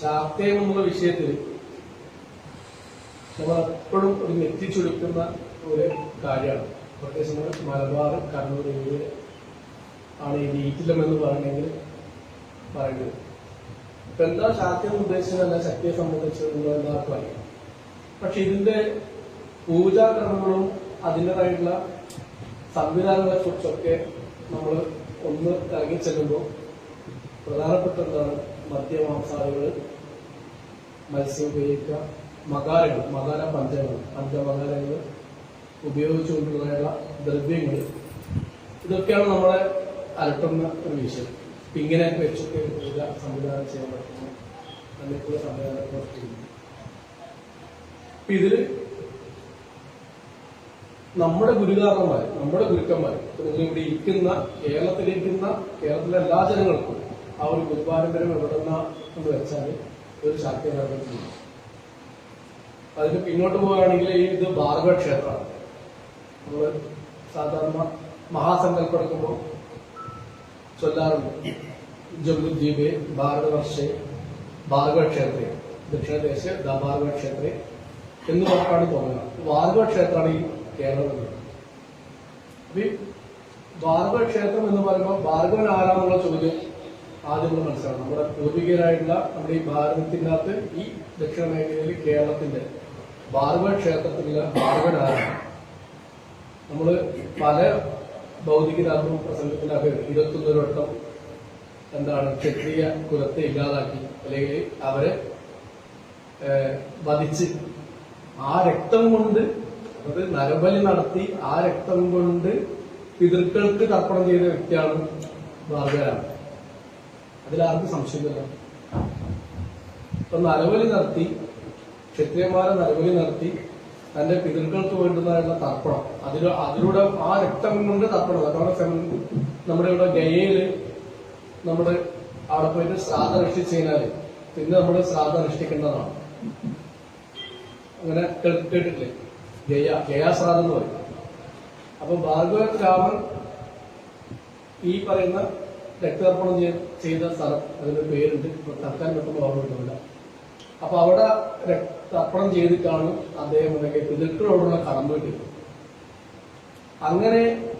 ശാക്തയം എന്നുള്ള വിഷയത്തിൽ നമ്മൾ എപ്പോഴും ഒരു നെറ്റിച്ചൊടുക്കുന്ന ഒരു കാര്യമാണ്. പ്രത്യേകിച്ച് നമ്മൾ മലബാർ കണ്ണൂർ ഏരിയ ആണ് ഈ നീറ്റിലം എന്ന് പറയണമെങ്കിൽ പറയുന്നത്. ഇപ്പൊ എന്താ ശാക്യം ഉദ്ദേശിച്ചതല്ല ശക്തിയെ സംബന്ധിച്ചതെന്നോ എല്ലാവർക്കും അറിയാം പക്ഷെ ഇതിന്റെ പൂജാക്രമങ്ങളും അതിന്റെതായിട്ടുള്ള സംവിധാനങ്ങളെ കുറിച്ചൊക്കെ നമ്മൾ ഒന്ന് ഇറങ്ങി ചെല്ലുമ്പോൾ പ്രധാനപ്പെട്ട എന്താണ്? മദ്യമാംസാദികൾ മത്സ്യം ഉപയോഗിക്കുക മകാരങ്ങൾ മകാര പഞ്ചങ്ങൾ പഞ്ചമകാരങ്ങൾ ഉപയോഗിച്ചുകൊണ്ടുള്ള ദ്രവ്യങ്ങൾ. ഇതൊക്കെയാണ് നമ്മളെ അലട്ടുന്ന ഒരു വിഷയം. ഇങ്ങനെ വെച്ചൊക്കെ പൂജ സംവിധാനം ചെയ്യാൻ പറ്റുന്നു അതിനുള്ള സംവിധാനം പറ്റുന്നു അപ്പൊ ഇതിൽ നമ്മുടെ ഗുരുകാരന്മാർ നമ്മുടെ ഗുരുക്കന്മാർ ഇവിടെ ഇരിക്കുന്ന കേരളത്തിലിരിക്കുന്ന കേരളത്തിലെ എല്ലാ ജനങ്ങൾക്കും ആ ഒരു ഗുരുപാരമ്പര്യം എവിടുന്ന എന്ന് വെച്ചാൽ ഒരു ശാക്തീകരണം അതിന് പിന്നോട്ട് പോവുകയാണെങ്കിൽ ഈ ഇത് ഭാർഗവ ക്ഷേത്രമാണ്. നമ്മൾ സാധാരണ മഹാസങ്കല്പം എടുക്കുമ്പോൾ ചൊല്ലാറുണ്ട്. ജംബുദ്വീപെ ഭാരതവർഷേ ഭാർഗവ ക്ഷേത്രേ ദക്ഷിണദേശ ഭാർഗവ ക്ഷേത്രേ എന്ന് പറഞ്ഞാണ് തോന്നുന്നത്. ഭാർഗവ ക്ഷേത്രമാണ് ഈ കേരളത്തിൽ അപ്പൊ ഈ ഭാർഗവ ക്ഷേത്രം എന്ന് പറയുമ്പോൾ ഭാർഗവൻ ആരാന്നുള്ള ചോദ്യം ആദ്യം നമ്മൾ മനസ്സിലാക്കണം. നമ്മുടെ പൂർവികരായിട്ടുള്ള നമ്മുടെ ഈ ഭാരതത്തിന്റെ അകത്ത് ഈ ദക്ഷിണ മേഖലയിൽ കേരളത്തിന്റെ ഭാർഗവ ക്ഷേത്രത്തിലുള്ള ഭാർഗവൻ നമ്മൾ പല ഭൗതികരാത്മ പ്രസംഗത്തിനകത്ത് ഇരുപത്തൊന്നൊരു വട്ടം എന്താണ് ക്ഷത്രിയ കുലത്തെ ഇല്ലാതാക്കി അല്ലെങ്കിൽ അവരെ വധിച്ച് ആ രക്തം കൊണ്ട് അത് നരബലി നടത്തി ആ രക്തം കൊണ്ട് പിതൃക്കൾക്ക് തർപ്പണം ചെയ്ത വ്യക്തിയാണ് ഭാർഗവരാണ് അതിലാർക്കും സംശയമില്ല ഇപ്പൊ നരബലി നടത്തി ക്ഷത്രിയന്മാരെ നരവലി നടത്തി തന്റെ പിതൃക്കൾക്ക് വേണ്ടുന്നതായുള്ള തർപ്പണം. അതിൽ അതിലൂടെ ആ രക്തം കൊണ്ട് തർപ്പണം. ഫെമി- നമ്മുടെ ഇവിടെ ഗയയിൽ നമ്മുടെ അവിടെ പോയിട്ട് ശ്രാദ്ധ അനുഷ്ഠിച്ചു കഴിഞ്ഞാൽ പിന്നെ നമ്മൾ ശ്രാദ്ധ അനുഷ്ഠിക്കേണ്ടതാണ്. അങ്ങനെ കേട്ടിട്ടില്ലേ? ഗയ ഗയാശ്രാദ്ധം എന്ന് പറയും. അപ്പൊ ഭാർഗവ രാമൻ ഈ പറയുന്ന രക്തതർപ്പണം ചെയ്യ- ചെയ്ത സ്ഥലം അതിന്റെ പേരുണ്ട്. തൽക്കാലം പെട്ടെന്ന് ഓർമ്മ കിട്ടുന്നില്ല. അപ്പൊ അവിടെ തർപ്പണം ചെയ്തിട്ടാണ് അദ്ദേഹം ഉണ്ടെങ്കിൽ പിതൃക്കളോടുള്ള കടം കിട്ടിയത്. അങ്ങനെ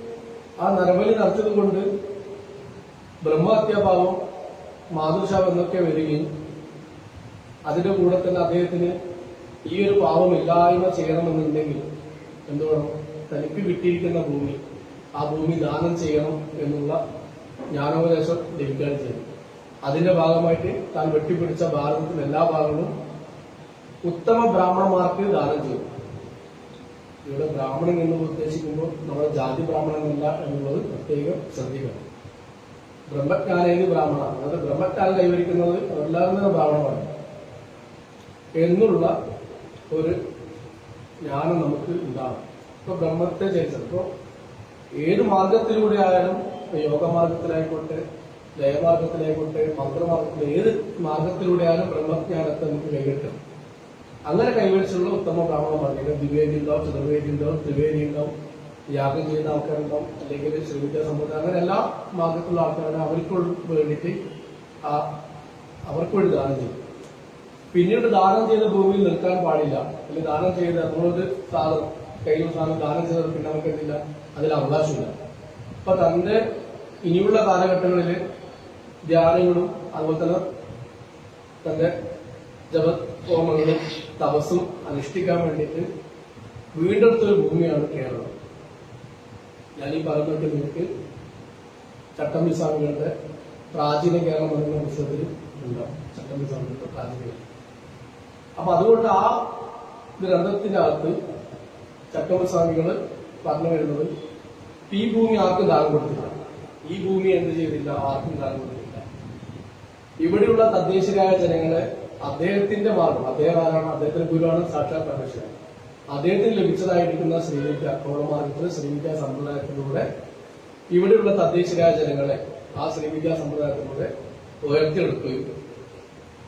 ആ നരബലി നടത്തിയത് കൊണ്ട് ബ്രഹ്മഹത്യാഭാവം മാതൃശാപം എന്നൊക്കെ വരികയും അതിന്റെ കൂടെ തന്നെ അദ്ദേഹത്തിന് ഈ ഒരു പാവം ഇല്ലായ്മ ചെയ്യണമെന്നുണ്ടെങ്കിൽ എന്തുവേണം? തനിക്ക് കിട്ടിയിരിക്കുന്ന ഭൂമി. ആ ഭൂമി ദാനം ചെയ്യണം എന്നുള്ള ജ്ഞാനോപദേശം ലഭിക്കുകയാണ് ചെയ്തത് അതിന്റെ ഭാഗമായിട്ട് താൻ വെട്ടിപ്പിടിച്ച ഭാരതത്തിന്റെ എല്ലാ ഭാഗങ്ങളും ഉത്തമ ബ്രാഹ്മണന്മാർക്ക് ദാനം ചെയ്തു. ഇവിടെ ബ്രാഹ്മണൻ എന്ന് ഉദ്ദേശിക്കുമ്പോൾ നമ്മുടെ ജാതി ബ്രാഹ്മണനല്ല എന്നുള്ളത് പ്രത്യേകം ശ്രദ്ധിക്കണം. ബ്രഹ്മജ്ഞാനേത് ബ്രാഹ്മണ അതായത് ബ്രഹ്മജ്ഞാനം കൈവരിക്കുന്നത് എല്ലാവരും ബ്രാഹ്മണമാണ്. എന്നുള്ള ഒരു ജ്ഞാനം നമുക്ക് ഉണ്ടാകും ഇപ്പൊ ബ്രഹ്മത്തെ ഇപ്പൊ ഏത് മാർഗത്തിലൂടെ ആയാലും യോഗമാർഗത്തിലായിക്കോട്ടെ ജയമാർഗത്തിലായിക്കോട്ടെ മന്ത്രമാർഗത്തിൽ ഏത് മാർഗത്തിലൂടെയാണ് ബ്രഹ്മജ്ഞാനത്തെ നമുക്ക് കൈകിട്ടും. അങ്ങനെ കൈവരിച്ചുള്ള ഉത്തമ ബ്രാഹ്മണന്മാർക്ക് ദ്വിവേദി ഉണ്ടാവും ചതുർവേദി ഉണ്ടാവും ത്രിവേദി ഉണ്ടാവും യാഗം ചെയ്യുന്ന ആൾക്കാരുണ്ടാവും. അല്ലെങ്കിൽ ശ്രീവിദ്യാ സമ്പ്രദായം അങ്ങനെ എല്ലാ മാർഗത്തിലുള്ള ആൾക്കാരുടെ അവർക്ക് വേണ്ടിയിട്ട് ആ അവർക്ക് വേണ്ടി ദാനം ചെയ്യും. പിന്നീട് ദാനം ചെയ്ത ഭൂമിയിൽ നിൽക്കാൻ പാടില്ല. അല്ലെങ്കിൽ ദാനം ചെയ്ത അതുകൊണ്ട് സാധനം കയ്യിൽ സാധനം ദാനം ചെയ്തത് പിന്നെ നമുക്ക് അതിൽ അവകാശമില്ല. അപ്പൊ തന്റെ ഇനിയുള്ള കാലഘട്ടങ്ങളിൽ ധ്യാനങ്ങളും അതുപോലെ തന്നെ തന്റെ ജപഹോമങ്ങളും തപസ്സും അനുഷ്ഠിക്കാൻ വേണ്ടിയിട്ട് വീണ്ടെടുത്തൊരു ഭൂമിയാണ് കേരളം. ഞാൻ ഈ പറഞ്ഞിട്ട് നിങ്ങൾക്ക് ചട്ടമ്പി സ്വാമികളുടെ പ്രാചീന കേരളം എന്ന പുസ്തകത്തിൽ ഉണ്ടാവും. ചട്ടമ്പി സ്വാമികളുടെ പ്രാചീന അപ്പൊ അതുകൊണ്ട് ആ ഗ്രന്ഥത്തിന്റെ അകത്ത് ചട്ടമ്പി സ്വാമികൾ പറഞ്ഞു വരുന്നത് ഈ ഭൂമി ആർക്കും ദാനം കൊടുത്തില്ല ഈ ഭൂമി എന്ത് ചെയ്തില്ല ആർക്കും ദാനം ഇവിടെയുള്ള തദ്ദേശീയരായ ജനങ്ങളെ അദ്ദേഹത്തിന്റെ മാർഗം അദ്ദേഹം ആരാണ്? അദ്ദേഹത്തിന്റെ ഗുരുവാണ് സാക്ഷാത് പരമേശ്വരൻ. അദ്ദേഹത്തിന് ലഭിച്ചതായിരിക്കുന്ന ശ്രീവിദ്യ കോളമാർഗത്തിൽ ശ്രീവിദ്യ സമ്പ്രദായത്തിലൂടെ ഇവിടെയുള്ള തദ്ദേശീയരായ ജനങ്ങളെ ആ ശ്രീവിദ്യ സമ്പ്രദായത്തിലൂടെ ഉയർത്തിയെടുക്കുകയും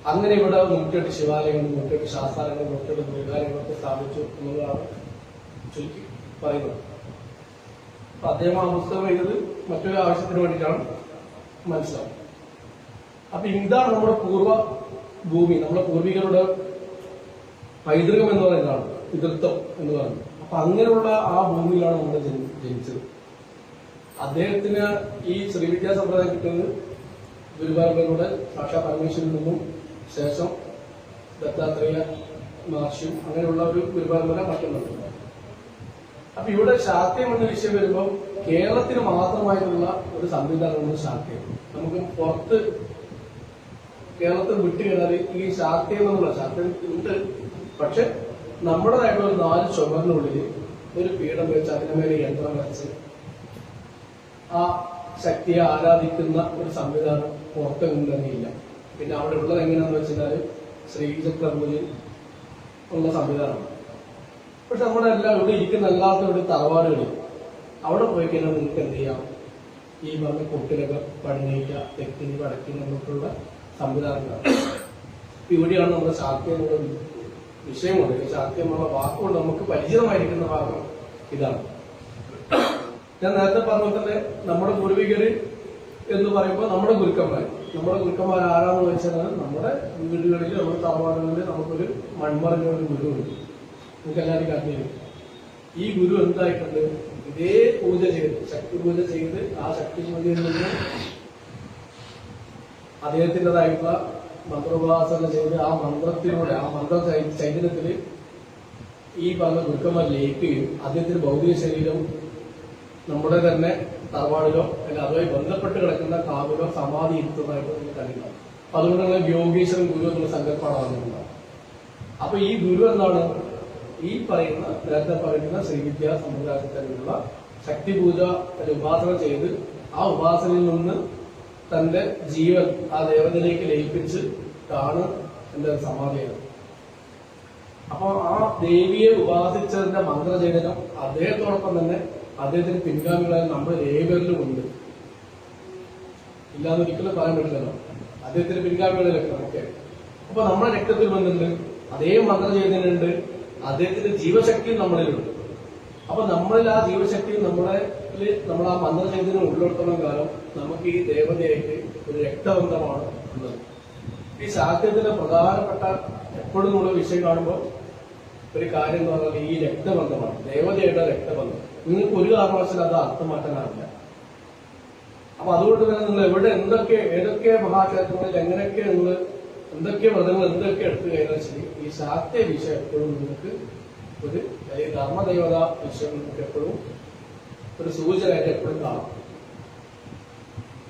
അങ്ങനെ ഇവിടെ നൂറ്റെട്ട് ശിവാലയങ്ങളും നൂറ്റെട്ട് ശാസ്ത്രങ്ങളും നൂറ്റെട്ട് ദുരിതാലയങ്ങളൊക്കെ സ്ഥാപിച്ചു എന്നുള്ളതാണ് ചുരുക്കി പറയുന്നത്. അപ്പൊ അദ്ദേഹം ആ പുസ്തകം എഴുതത് മറ്റൊരു ആവശ്യത്തിന് വേണ്ടിയിട്ടാണ് മനസ്സിലാവും അപ്പൊ ഇതാണ് നമ്മുടെ പൂർവ ഭൂമി. നമ്മുടെ പൂർവികരുടെ പൈതൃകം എന്ന് പറയുന്നതാണ് പിതൃത്വം എന്ന് പറയുന്നത്. അപ്പൊ അങ്ങനെയുള്ള ആ ഭൂമിയിലാണ് നമ്മൾ ജനി- ജനിച്ചത്. അദ്ദേഹത്തിന് ഈ ശ്രീവിദ്യാ സമ്പ്രദായം കിട്ടുന്നത് ഗുരുവായൂരിലൂടെ സാക്ഷാ പരമേശ്വരിൽ നിന്നും ശേഷം ദത്താത്രേയ മഹർഷിയും. അങ്ങനെയുള്ള ഒരു ഗുരുപരമ്പര മറ്റുന്നുണ്ട് അപ്പൊ ഇവിടെ ശാക്യം എന്ന വിഷയം വരുമ്പോൾ കേരളത്തിന് മാത്രമായിട്ടുള്ള ഒരു സംവിധാനമാണ് ശാക്യം നമുക്ക് പുറത്ത് കേരളത്തിൽ വിട്ടുകിടാതെ ഈ ശാക്യം എന്നുള്ള ശാക്യം ഉണ്ട്. പക്ഷെ നമ്മുടേതായിട്ടുള്ള നാല് ചുമറിനുള്ളിൽ ഒരു പീഠം വെച്ച് അതിന്റെ മേലെ യന്ത്രം വെച്ച് ആ ശക്തിയെ ആരാധിക്കുന്ന ഒരു സംവിധാനം പുറത്തെങ്ങും തന്നെയില്ല പിന്നെ അവിടെ ഉള്ളത് എങ്ങനെയാണെന്ന് വെച്ചാൽ ശ്രീചക്രപൂജ ഉള്ള സംവിധാനമാണ്. പക്ഷെ നമ്മുടെ എല്ലാം ഇവിടെ ഇരിക്കുന്ന എല്ലാവർക്കും ഇവിടെ തറവാടുകളിൽ അവിടെ പോയി കഴിഞ്ഞാൽ നിങ്ങൾക്ക് എന്ത് ചെയ്യാം ഈ പറഞ്ഞ കൊട്ടിലൊക്കെ പണിയിക്ക തെക്കിന് വടക്കിന് എന്നൊക്കെയുള്ള സംവിധാനങ്ങളാണ് ഇവിടെയാണ് നമ്മുടെ ശാക്യം എന്നുള്ള വിഷയമുണ്ട് ശാക്യം വാക്കുകൊണ്ട് നമുക്ക് പരിചിതമായിരിക്കുന്ന ഭാഗം ഇതാണ്. ഞാൻ നേരത്തെ പറഞ്ഞ തന്നെ നമ്മുടെ പൂർവികര് എന്ന് പറയുമ്പോൾ നമ്മുടെ ഗുരുക്കന്മാർ നമ്മുടെ ഗുരുക്കന്മാർ ആരാന്ന് വെച്ചാൽ നമ്മുടെ വീടുകളിൽ നമ്മുടെ തറവാടുകളിൽ നമുക്കൊരു മൺമറഞ്ഞ ഒരു ഗുരുവുണ്ട് നമുക്ക് എല്ലാവരും കാട്ടിയിരുന്നു ഈ ഗുരു എന്തായിട്ടുണ്ട് ഇതേ പൂജ ചെയ്ത്. ശക്തി പൂജ ചെയ്ത് ആ ശക്തി പൂജയിൽ നിന്ന് അദ്ദേഹത്തിന്റെതായിട്ടുള്ള മന്ത്രോപാസന ചെയ്ത് ആ മന്ത്രത്തിലൂടെ ആ മന്ത്ര ചൈ- ഈ പറഞ്ഞ ദുഃഖമായി ലയിക്കുകയും അദ്ദേഹത്തിന് ഭൗതിക ശരീരം നമ്മുടെ തന്നെ തറവാടിലോ അല്ലെങ്കിൽ അതുമായി ബന്ധപ്പെട്ട് കിടക്കുന്ന കാവിലോ സമാധി ഇരുത്തുന്നതായിട്ട് നമുക്ക് കഴിയില്ല അതുകൊണ്ടാണ് യോഗീശ്വരൻ ഗുരു എന്നുള്ള സങ്കല്പമാണ് വന്നിട്ടുണ്ടാവുക അപ്പൊ ഈ ഗുരു എന്താണ്? ഈ പറയുന്ന നേരത്തെ പറയുന്ന ശ്രീവിദ്യാ സമ്പ്രദായത്തിലുള്ള ശക്തി പൂജ അല്ലെങ്കിൽ ഉപാസന ചെയ്ത് ആ ഉപാസനയിൽ നിന്ന് തന്റെ ജീവൻ ആ ദേവതയിലേക്ക് ലയിപ്പിച്ച് താണ് എന്റെ സമാധിയാണ് അപ്പൊ ആ ദേവിയെ ഉപാസിച്ചതിന്റെ മന്ത്രചേതനം അദ്ദേഹത്തോടൊപ്പം തന്നെ അദ്ദേഹത്തിന് പിൻഗാമികളായ നമ്മൾ ഏവരിലും ഉണ്ട്. ഇല്ലാന്ന് ഒരിക്കലും പറയാൻ പറ്റില്ലല്ലോ. അദ്ദേഹത്തിന് പിൻഗാമികളിലൊക്കെ നമുക്ക് അപ്പൊ നമ്മുടെ രക്തത്തിൽ വന്നിട്ടുണ്ട് അതേ മന്ത്രചേതനുണ്ട് അദ്ദേഹത്തിന്റെ ജീവശക്തിയും നമ്മളിലുണ്ട് അപ്പൊ നമ്മളിൽ ആ ജീവശക്തി നമ്മുടെ നമ്മൾ ആ മന്ത്രചൈതന്യം ഉള്ളിടത്തോളം കാലം നമുക്ക് ഈ ദേവതയായിട്ട് ഒരു രക്തബന്ധമാണ് ഉള്ളത്. ഈ ശാക്യത്തിന്റെ പ്രധാനപ്പെട്ട എപ്പോഴും നമ്മൾ വിഷയം കാണുമ്പോൾ ഒരു കാര്യം എന്ന് പറഞ്ഞാൽ ഈ രക്തബന്ധമാണ്. ദേവതയുടെ രക്തബന്ധം. നിങ്ങൾക്ക് ഒരു കാരണവശാലും അത് അർത്ഥമാക്കാനാവില്ല അപ്പൊ അതുകൊണ്ട് തന്നെ നിങ്ങൾ എവിടെ എന്തൊക്കെ ഏതൊക്കെ മഹാക്ഷേത്രങ്ങളിൽ എങ്ങനെയൊക്കെ നിങ്ങൾ എന്തൊക്കെ വ്രതങ്ങൾ എന്തൊക്കെ എടുത്തു കഴിഞ്ഞാൽ ശരി ഈ ശാക്യ വിഷയം എപ്പോഴും നിങ്ങൾക്ക് ഒരു ധർമ്മദേവത വിഷയം നമുക്ക് എപ്പോഴും ഒരു സൂചനയായിട്ട് എപ്പോഴും കാണാം.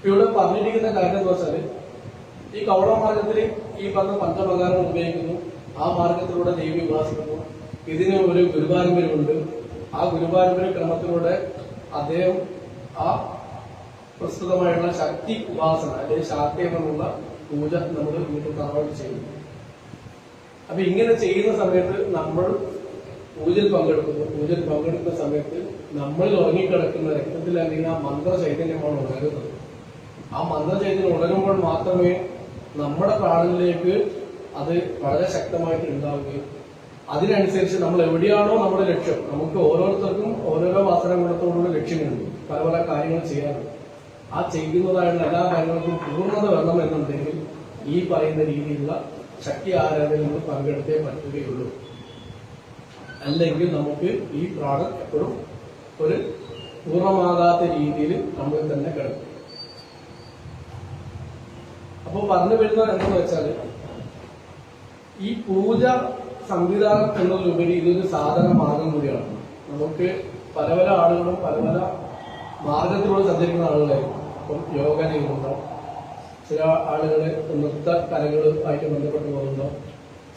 ഇവിടെ പറഞ്ഞിരിക്കുന്ന കാര്യം എന്ന് വെച്ചാൽ ഈ കൗള മാർഗത്തിൽ ഈ പറഞ്ഞ പഞ്ചപ്രകാരം ഉപയോഗിക്കുന്നു ആ മാർഗത്തിലൂടെ ദേവി ഉപാസിക്കുന്നു ഇതിന് ഒരു ഗുരുപാരമ്പര്യമുണ്ട്. ആ ഗുരുപാരമ്പര്യ ക്രമത്തിലൂടെ അദ്ദേഹം ആ പ്രസ്തുതമായുള്ള ശക്തി ഉപാസന അല്ലെങ്കിൽ ശാക്തി എന്നുള്ള പൂജ നമ്മൾ വീട്ടിൽ തറവാട് ചെയ്യുന്നു അപ്പൊ ഇങ്ങനെ ചെയ്യുന്ന സമയത്ത് നമ്മൾ പൂജയിൽ പങ്കെടുക്കുന്നു. പൂജയിൽ പങ്കെടുക്കുന്ന സമയത്ത് നമ്മളിൽ ഉറങ്ങിക്കിടക്കുന്ന രക്തത്തിൽ അല്ലെങ്കിൽ ആ മന്ത്ര ചൈതന്യമാണ് ഉണരുന്നത്. ആ മന്ത്ര ചൈതന്യം ഉണരുമ്പോൾ മാത്രമേ നമ്മുടെ പ്രാണനിലേക്ക് അത് വളരെ ശക്തമായിട്ട് ഉണ്ടാവുകയും അതിനനുസരിച്ച് നമ്മൾ എവിടെയാണോ നമ്മുടെ ലക്ഷ്യം നമുക്ക് ഓരോരുത്തർക്കും ഓരോരോ വാസനങ്ങളത്തോടുള്ള ലക്ഷ്യങ്ങളുണ്ട്. പല പല കാര്യങ്ങൾ ചെയ്യാറുണ്ട്. ആ ചെയ്യുന്നതായുള്ള എല്ലാ കാര്യങ്ങൾക്കും പൂർണത വരണം എന്നുണ്ടെങ്കിൽ ഈ പറയുന്ന രീതിയിലുള്ള ശക്തി ആരാധനയിൽ നമ്മൾ പങ്കെടുത്തേ പറ്റുകയുള്ളൂ. അല്ലെങ്കിൽ നമുക്ക് ഈ പ്രോഡക്റ്റ് എപ്പോഴും ഒരു പൂർണമാകാത്ത രീതിയിൽ നമ്മൾ തന്നെ കിടക്കും. അപ്പോൾ പറഞ്ഞു വരുന്നത് എന്താണെന്ന് വെച്ചാൽ ഈ പൂജ സംവിധാനം എന്നതിലുപരി ഇതൊരു സാധന മാർഗം കൂടിയാണ്. നമുക്ക് പല പല ആളുകളും പല പല മാർഗത്തിലൂടെ സഞ്ചരിക്കുന്ന ആളുകളായിരുന്നു അപ്പം യോഗ ചെയ്യുന്നുണ്ടോ? ചില ആളുകൾ നൃത്ത കലകളുമായിട്ട് ബന്ധപ്പെട്ട് പോകുന്നു.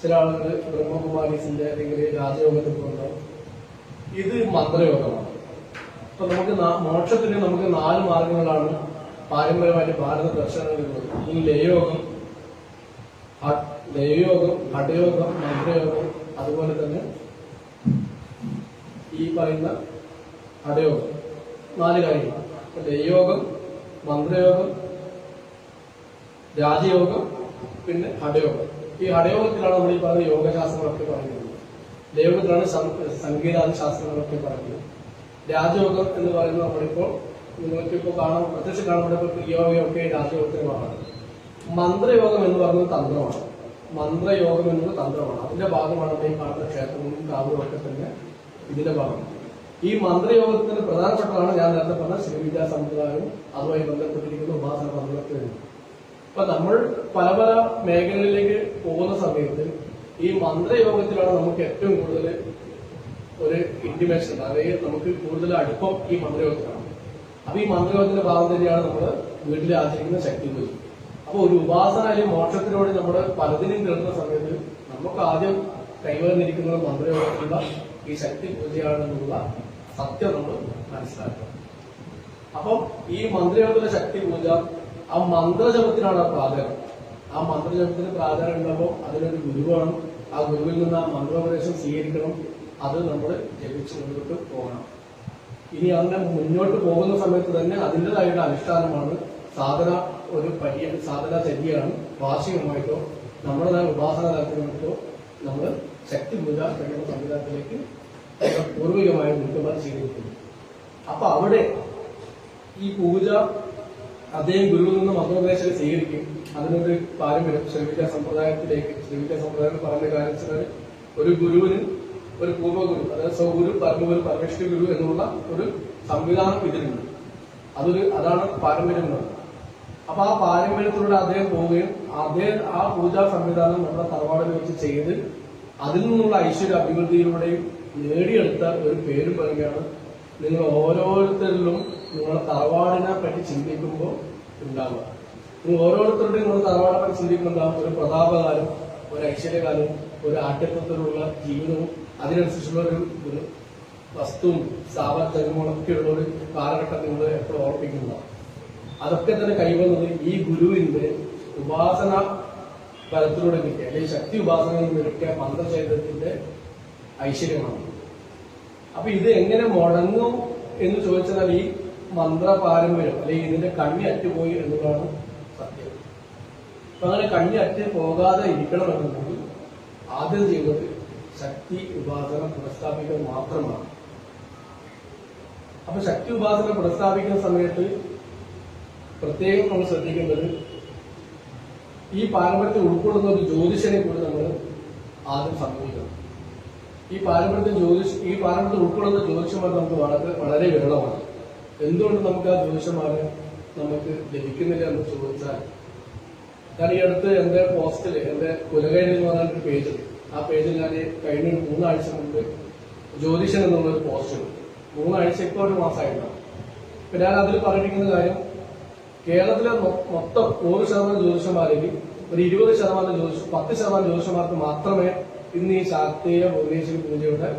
ചില ആളുകൾ ബ്രഹ്മകുമാരീസിന്റെ അല്ലെങ്കിൽ രാജയോഗത്തിൽ പോകുന്നു. ഇത് മന്ത്രയോഗമാണ്. അപ്പൊ നമുക്ക് മോക്ഷത്തിന് നമുക്ക് നാല് മാർഗങ്ങളാണ് പാരമ്പര്യമായിട്ട് ഭാരത ദർശനങ്ങളിലുള്ളത് ഈ ലയോഗം ലയയോഗം ഹഠയോഗം മന്ത്രയോഗം അതുപോലെ തന്നെ ഈ പറയുന്ന ഹഠയോഗം നാല് കാര്യങ്ങളാണ്. ലയോഗം മന്ത്രയോഗം രാജയോഗം പിന്നെ ഹഠയോഗം. ഈ ഹഠയോഗത്തിലാണ് നമ്മൾ ഈ പറയുന്ന യോഗശാസ്ത്രങ്ങളൊക്കെ പറയുന്നത്. ദൈവത്തിലാണ് സംഗീതാദി ശാസ്ത്രങ്ങളൊക്കെ പറയുന്നത്. രാജയോഗം എന്ന് പറയുന്നത് നമ്മളിപ്പോൾ നിങ്ങൾക്കിപ്പോൾ കാണാൻ പ്രത്യക്ഷം കാണുമ്പോൾ ഇപ്പോൾ യോഗയൊക്കെ രാജയോഗത്തിന് പറയുന്നത് മന്ത്രയോഗം എന്ന് പറയുന്നത് തന്ത്രമാണ്. മന്ത്രയോഗം എന്നത് തന്ത്രമാണ്. അതിന്റെ ഭാഗമാണ് ഈ കാണുന്ന ക്ഷേത്രങ്ങളും കാവും ഒക്കെ തന്നെ ഇതിന്റെ ഭാഗം. ഈ മന്ത്രയോഗത്തിന് പ്രധാനപ്പെട്ടതാണ് ഞാൻ നേരത്തെ പറഞ്ഞ ശ്രീവിദ്യാ സമ്പ്രദായവും അതുമായി ബന്ധപ്പെട്ടിരിക്കുന്ന ഉപാസന പദ്ധതി അപ്പൊ നമ്മൾ പല പല മേഖലകളിലേക്ക് പോകുന്ന സമയത്ത് ഈ മന്ത്രയോഗത്തിലാണ് നമുക്ക് ഏറ്റവും കൂടുതൽ ഒരു ഇന്റിമേഷൻ അതായത് നമുക്ക് കൂടുതൽ അടുപ്പം ഈ മന്ത്രയോഗത്തിലാണ്. അപ്പൊ ഈ മന്ത്രയോഗത്തിന്റെ ഭാഗം തന്നെയാണ് നമ്മൾ വീട്ടിൽ ആചരിക്കുന്ന ശക്തി പൂജ അപ്പൊ ഒരു ഉപാസന അല്ലെങ്കിൽ മോക്ഷത്തിനോട് നമ്മൾ പലതിനും കേൾക്കുന്ന സമയത്ത് നമുക്ക് ആദ്യം കൈവന്നിരിക്കുന്ന മന്ത്രയോഗത്തിലുള്ള ഈ ശക്തി പൂജയാണെന്നുള്ള സത്യം നമ്മൾ മനസ്സിലാക്കണം. അപ്പം ഈ മന്ത്രയോഗത്തിലെ ശക്തി പൂജ ആ മന്ത്രജപത്തിനാണ് പ്രാധാന്യം. ആ മന്ത്രജപത്തിന് പ്രാധാന്യം ഉണ്ടാകുമ്പോൾ അതിനൊരു ഗുരു വേണം ആ ഗുരുവിൽ നിന്ന് ആ മന്ത്രോപദേശം സ്വീകരിക്കണം. അത് നമ്മൾ ജപിച്ചു മുന്നോട്ട് പോകണം. ഇനി അങ്ങനെ മുന്നോട്ട് പോകുന്ന സമയത്ത് തന്നെ അതിന്റെതായിട്ട് അനുഷ്ഠാനമാണ്. സാധന ഒരു പര്യ സാധന ചര്യയാണ് വാർഷികമായിട്ടോ നമ്മുടെ ഉപാസന തലത്തിലോട്ടോ നമ്മൾ ശക്തി പൂജ എന്ന സംവിധാനത്തിലേക്ക് പൂർവികമായ ഗുരുക്കന്മാർ സ്വീകരിക്കുന്നു അപ്പൊ അവിടെ ഈ പൂജ അദ്ദേഹം ഗുരുവിൽ നിന്ന് മന്ത്രോപദേശം സ്വീകരിക്കും. അതിനൊരു പാരമ്പര്യം ശ്രമിക്ക സമ്പ്രദായത്തിലേക്ക്. ശ്രമിക്ക സമ്പ്രദായം പറഞ്ഞ കാര്യം ഒരു ഗുരുവിന് ഒരു പൂർവഗുരു അതായത് സ്വഗുരു പരമഗുരു പരമേഷ്ഠ ഗുരു എന്നുള്ള ഒരു സംവിധാനം ഇതിലുണ്ട്. അതൊരു അതാണ് പാരമ്പര്യം എന്നുള്ളത് അപ്പൊ ആ പാരമ്പര്യത്തിലൂടെ അദ്ദേഹം പോവുകയും അദ്ദേഹം ആ പൂജാ സംവിധാനം നമ്മുടെ തറവാടിൽ വെച്ച് ചെയ്ത് അതിൽ നിന്നുള്ള ഐശ്വര്യ അഭിവൃദ്ധിയിലൂടെയും നേടിയെടുത്ത ഒരു പേര് പറയുകയാണ് നിങ്ങൾ ഓരോരുത്തരിലും നിങ്ങളുടെ തറവാടിനെ പറ്റി ചിന്തിക്കുമ്പോൾ ഉണ്ടാവുക. നിങ്ങൾ ഓരോരുത്തരുടെയും നിങ്ങൾ തറവാടിനെ പറ്റി ചിന്തിക്കുമ്പോൾ ഉണ്ടാവും ഒരു പ്രതാപകാലം ഒരു ഐശ്വര്യകാലവും ഒരു ആഠ്യത്വത്തിലുള്ള ജീവിതവും അതിനനുസരിച്ചുള്ള ഒരു വസ്തുവും സ്ഥാപനങ്ങളൊക്കെ ഉള്ള ഒരു കാലഘട്ടം നിങ്ങൾ എപ്പോഴും ഓർപ്പിക്കുന്നതാണ് അതൊക്കെ തന്നെ കൈവന്നത് ഈ ഗുരുവിന്റെ ഉപാസന ഫലത്തിലൂടെ കിട്ടിയ അല്ലെങ്കിൽ ശക്തി ഉപാസനയിൽ നിന്ന് കിട്ടിയ മന്ത്രചൈതന്യത്തിന്റെ ഐശ്വര്യമാണ്. അപ്പൊ ഇത് എങ്ങനെ മുടങ്ങും എന്ന് ചോദിച്ചാൽ ഈ മന്ത്ര പാരമ്പര്യം അല്ലെങ്കിൽ ഇതിന്റെ കണ്ണി അറ്റുപോയി എന്നുള്ളതാണ് സത്യം. അപ്പൊ അങ്ങനെ കണ്ണി അറ്റ് പോകാതെ ഇരിക്കണമെന്നുണ്ടെങ്കിൽ ആദ്യം ചെയ്യുന്നത് ശക്തി ഉപാസന പുനഃസ്ഥാപിക്കുക മാത്രമാണ്. അപ്പൊ ശക്തി ഉപാസന പുനഃസ്ഥാപിക്കുന്ന സമയത്ത് പ്രത്യേകം നമ്മൾ ശ്രദ്ധിക്കേണ്ടത് ഈ പാരമ്പര്യത്തിൽ ഉൾക്കൊള്ളുന്ന ഒരു ജ്യോതിഷനെ കൂടി നമ്മൾ ആദ്യം സമീപിക്കണം. ഈ പാരമ്പര്യത്തിൽ ജ്യോതിഷ് ഈ പാരമ്പര്യത്തിൽ ഉൾക്കൊള്ളുന്ന ജ്യോതിഷന്മാർ നമുക്ക് വളരെ വളരെ വിരളമാണ്. എന്തുകൊണ്ട് നമുക്ക് ആ ദോഷമാകാൻ നമുക്ക് ലഭിക്കുന്നില്ല എന്ന് ചോദിച്ചാൽ ഞാൻ ഈ അടുത്ത് എന്റെ പോസ്റ്റിൽ എന്റെ കുലകൈന എന്ന് പറഞ്ഞ ഒരു പേജ് ആ പേജിൽ ഞാൻ കഴിഞ്ഞ മൂന്നാഴ്ച മുമ്പ് ജ്യോതിഷൻ എന്നുള്ളൊരു പോസ്റ്റ്. മൂന്നാഴ്ച ഇപ്പോൾ ഒരു മാസമായിട്ടുണ്ടാവും അപ്പൊ ഞാൻ അതിൽ പറഞ്ഞിരിക്കുന്ന കാര്യം കേരളത്തിലെ മൊത്തം നൂറ് ശതമാനം ജ്യോതിഷന്മാരിൽ ഒരു ഇരുപത് ശതമാനം ജ്യോതിഷം പത്ത് ശതമാനം ജ്യോതിഷന്മാർക്ക് മാത്രമേ ഇന്ന് ഈ ശാക്തീയ ഭുവനേശ്വരി പൂജയുടെ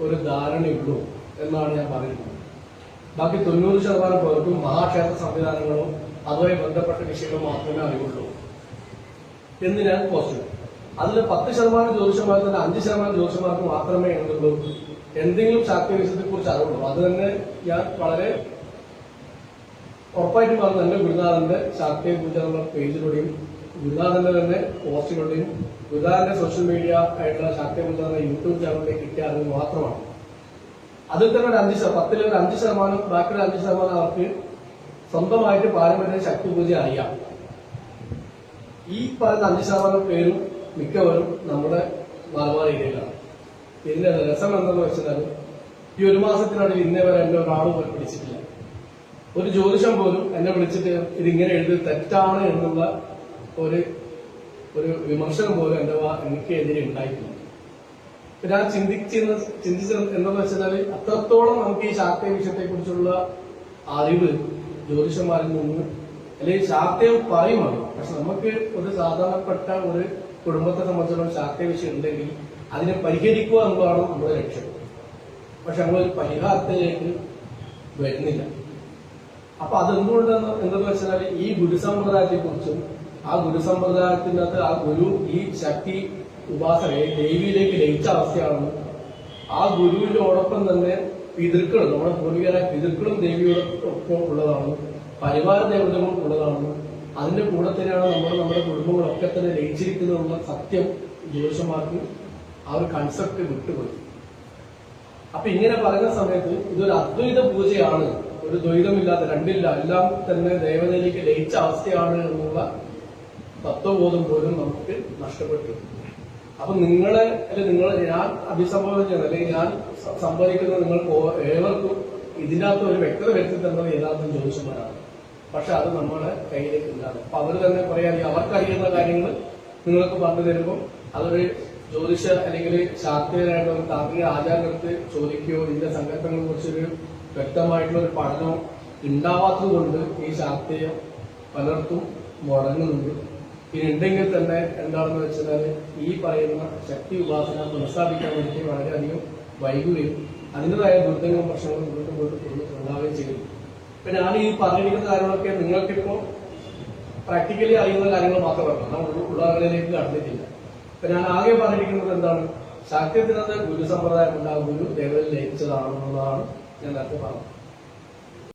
ഒരു ധാരണയുള്ളൂ എന്നാണ് ഞാൻ പറയുന്നത് ബാക്കി തൊണ്ണൂറ് ശതമാനം പേർക്കും മഹാക്ഷേത്ര സംവിധാനങ്ങളും അതുമായി ബന്ധപ്പെട്ട വിഷയങ്ങളും മാത്രമേ അറിവുള്ളൂ എന്ന് ഞാൻ പോസ്റ്റ് അതിൽ പത്ത് ശതമാനം ജ്യോതിഷന്മാർക്ക് തന്നെ അഞ്ച് ശതമാനം ജ്യോതിഷന്മാർക്ക് മാത്രമേ എന്തുള്ളൂ എന്തെങ്കിലും ശാക്തീയ വിഷയത്തെ കുറിച്ച് അറിവുള്ളൂ. അത് തന്നെ ഞാൻ വളരെ ഉറപ്പായിട്ടും പറഞ്ഞു എന്റെ ഗുരുനാഥന്റെ ശാക്തിയെ കുറിച്ചുള്ള പേജിലൂടെയും ഗുരുനാഥന്റെ തന്നെ പോസ്റ്റുകളുടെയും ഗുരുനാഥന്റെ സോഷ്യൽ മീഡിയ ആയിട്ടുള്ള ശാക്തിയെ കുറിച്ചുള്ള യൂട്യൂബ് ചാനലിലേക്ക് കിട്ടിയ അറിവ് മാത്രമാണ്. അതിൽ തന്നെ ഒരു അഞ്ച് പത്തിൽ ഒരു അഞ്ച് ശതമാനം ബാക്കിയുള്ള അഞ്ച് ശതമാനം അവർക്ക് സ്വന്തമായിട്ട് പാരമ്പര്യ ശക്തി പൂജ അറിയാം. ഈ പറയുന്ന അഞ്ച് ശതമാനം പേരും മിക്കവരും നമ്മുടെ മലബാർ ഏരിയയിലാണ്. ഇതിന്റെ രസം എന്തെന്ന് വെച്ചാൽ ഈ ഒരു മാസത്തിനാണ് ഇന്നേ വരെ എന്നെ ഒരാൾ പോലും പിടിച്ചിട്ടില്ല. ഒരു ജ്യോതിഷം പോലും എന്നെ വിളിച്ചിട്ട് ഇതിങ്ങനെ എഴുതി തെറ്റാണ് എന്നുള്ള ഒരു ഒരു വിമർശനം പോലും എന്റെ എതിരെ ഉണ്ടായിട്ടില്ല. ഇപ്പൊ ആ ചിന്തിച്ചിരുന്ന ചിന്തിച്ചത് എന്താന്ന് വെച്ചാൽ അത്രത്തോളം നമുക്ക് ഈ ശാക്തീയ വിഷയത്തെ കുറിച്ചുള്ള അറിവ് ജ്യോതിഷന്മാരിൽ നിന്ന് അല്ലെങ്കിൽ ശാക്തയം പറയുമാണ്. പക്ഷെ നമുക്ക് ഒരു സാധാരണപ്പെട്ട ഒരു കുടുംബത്തെ സംബന്ധിച്ചിടത്തോളം ശാക്തീയ വിഷയം ഉണ്ടെങ്കിൽ അതിനെ പരിഹരിക്കുക എന്നുള്ളതാണ് നമ്മുടെ ലക്ഷ്യം. പക്ഷെ നമ്മൾ പരിഹാരത്തിലേക്ക് വരുന്നില്ല. അപ്പൊ അതെന്തുകൊണ്ടെന്ന് എന്തെന്ന് വെച്ചാൽ ഈ ഗുരുസമ്പ്രദായത്തെ കുറിച്ചും ആ ഗുരുസമ്പ്രദായത്തിനകത്ത് ആ ഗുരു ഈ ശക്തി ഉപാസനയെ ദേവിയിലേക്ക് ലയിച്ച അവസ്ഥയാണെന്ന് ആ ഗുരുവിനോടൊപ്പം തന്നെ പിതൃക്കളും നമ്മുടെ പൂർവികരായ പിതൃക്കളും ദേവിയോടൊപ്പം ഉള്ളതാണ്. പരിവാര ദേവതകളും ഉള്ളതാണ്. അതിന്റെ കൂടെ തന്നെയാണ് നമ്മൾ നമ്മുടെ കുടുംബങ്ങളൊക്കെ തന്നെ ലയിച്ചിരിക്കുന്നതെന്നുള്ള സത്യം ജ്യോതിഷന്മാർക്ക് ആ ഒരു കൺസെപ്റ്റ് വിട്ടുപോയി. അപ്പൊ ഇങ്ങനെ പറയുന്ന സമയത്ത് ഇതൊരു അദ്വൈത പൂജയാണ്. ഒരു ദ്വൈതമില്ലാത്ത രണ്ടില്ല എല്ലാം തന്നെ ദേവതയിലേക്ക് ലയിച്ച അവസ്ഥയാണ് എന്നുള്ള തത്വബോധം പോലും നമുക്ക് നഷ്ടപ്പെട്ടു. അപ്പൊ നിങ്ങളെ അല്ലെ നിങ്ങൾ ഞാൻ അഭിസംബോധന ചെയ്യുന്നത് അല്ലെങ്കിൽ ഞാൻ സംഭവിക്കുന്നത് നിങ്ങൾ ഏവർക്കും ഇതിനകത്ത് ഒരു വ്യക്തത വരുത്തി തന്നത് യഥാർത്ഥം ജ്യോതിഷന്മാരാണ് പക്ഷെ അത് നമ്മുടെ കയ്യിലേക്ക് ഇല്ലാതെ അപ്പൊ അവർ തന്നെ പറയാൻ അവർക്കറിയുന്ന കാര്യങ്ങൾ നിങ്ങൾക്ക് പറഞ്ഞു തരുമ്പോൾ അതൊരു ജ്യോതിഷ അല്ലെങ്കിൽ ശാസ്ത്രീയരായിട്ടുള്ള ഒരു താന്ത്രിക ആചാരത്തിൽ ചോദിക്കുകയോ ഇതിന്റെ സങ്കല്പങ്ങളെ കുറിച്ചൊരു വ്യക്തമായിട്ടുള്ള ഒരു പഠനം ഉണ്ടാവാത്തത് കൊണ്ട് ഈ ശാസ്ത്രീയം പലർക്കും മുടങ്ങുന്നുണ്ട്. ഇനി ഉണ്ടെങ്കിൽ തന്നെ എന്താണെന്ന് വെച്ചാൽ ഈ പറയുന്ന ശക്തി ഉപാസന പുനഃസ്ഥാപിക്കാൻ വേണ്ടി വളരെയധികം വൈകുകയും അതിന്റെതായ ദുരിതങ്ങളും പ്രശ്നങ്ങളും വീണ്ടും വീണ്ടും ഉണ്ടാവുകയും ചെയ്യുന്നു ഇപ്പൊ ഞാൻ ഈ പറഞ്ഞിരിക്കുന്ന കാര്യങ്ങളൊക്കെ നിങ്ങൾക്കിപ്പോ പ്രാക്ടിക്കലി അറിയുന്ന കാര്യങ്ങൾ മാത്രമല്ല നമ്മൾ ഉള്ളവരിലേക്ക് കടന്നിട്ടില്ല. ഇപ്പൊ ഞാൻ ആകെ പറഞ്ഞിരിക്കുന്നത് എന്താണ്? ശാക്തത്തിനകത്ത് ഗുരു സമ്പ്രദായം ഉണ്ടാകും ഗുരു ദേവനിൽ ലയിച്ചതാണെന്നുള്ളതാണ് ഞാൻ നേരത്തെ പറഞ്ഞത്.